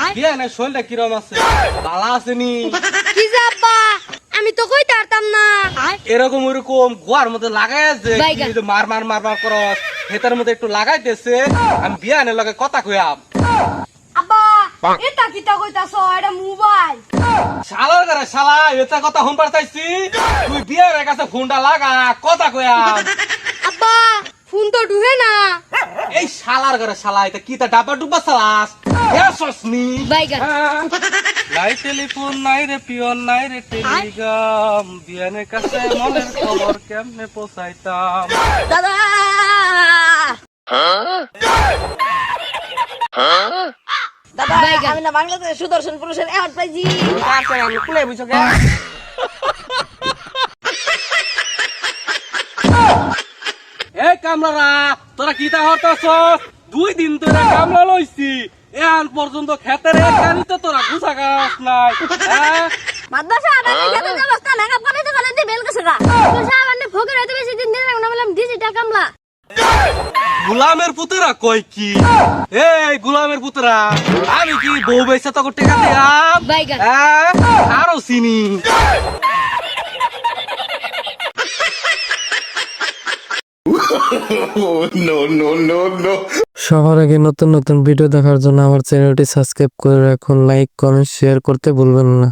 আমি আছে আমি তো কইতে পারতাম না এরকম ওরকম গোয়ার মধ্যে লাগাই আছে বাইগান। কি যে মার মার মার মার করস হেতার মধ্যে একটু লাগাইতেছে আমি বিয়ে আনে লগে কথা কইয়াম এটা কিটা কইতাছ? এটা মোবাইল। শালার করে শালা এটা কথা শুন পারতাইছি তুই বিয়ের কাছে ফোনটা লাগা কথা কইয়াম আব্বা ফোন তো ঢুকে না। এই শালার করে শালা এটা কি তা ডাবা ডুবা চালাস সসনি বাইগান নাই টেলিফোন নাই রে পিয়ন নাই রে টেলিগ্রাম। বিয়ানের কাছে মনের খবর কেমনে পৌঁছাইতাম? দাদা! দাদা আমি না বাংলাদেশ সুদর্শন পুরুষের অ্যাওয়ার্ড পাইছি। আমি কুলে বুঝছ কে এ কামলারা তোরা কি তা দুই দিন তোরা কামলা লইছি। এখন পর্যন্ত খেতের তোরা গুছা গাছ নাই হ্যাঁ? মাদ্রাসা আবার খেতে অবস্থা নাকা পড়াইতে পড়াইতে বেল গেছে গা। মাদ্রাসা আবার ফকির হইতে বেশি দিন দিন না বললাম ডিজিটাল কামলা। গুলামের পুতরা কই কি? এই গুলামের পুতরা আমি কি বউ বেসা তো টেকা দিয়াম বাইগান। হ্যাঁ? আরও চিনি। সবার আগে নতুন নতুন ভিডিও দেখার জন্য আমার চ্যানেলটি সাবস্ক্রাইব করে রাখুন লাইক কমেন্ট শেয়ার করতে ভুলবেন না।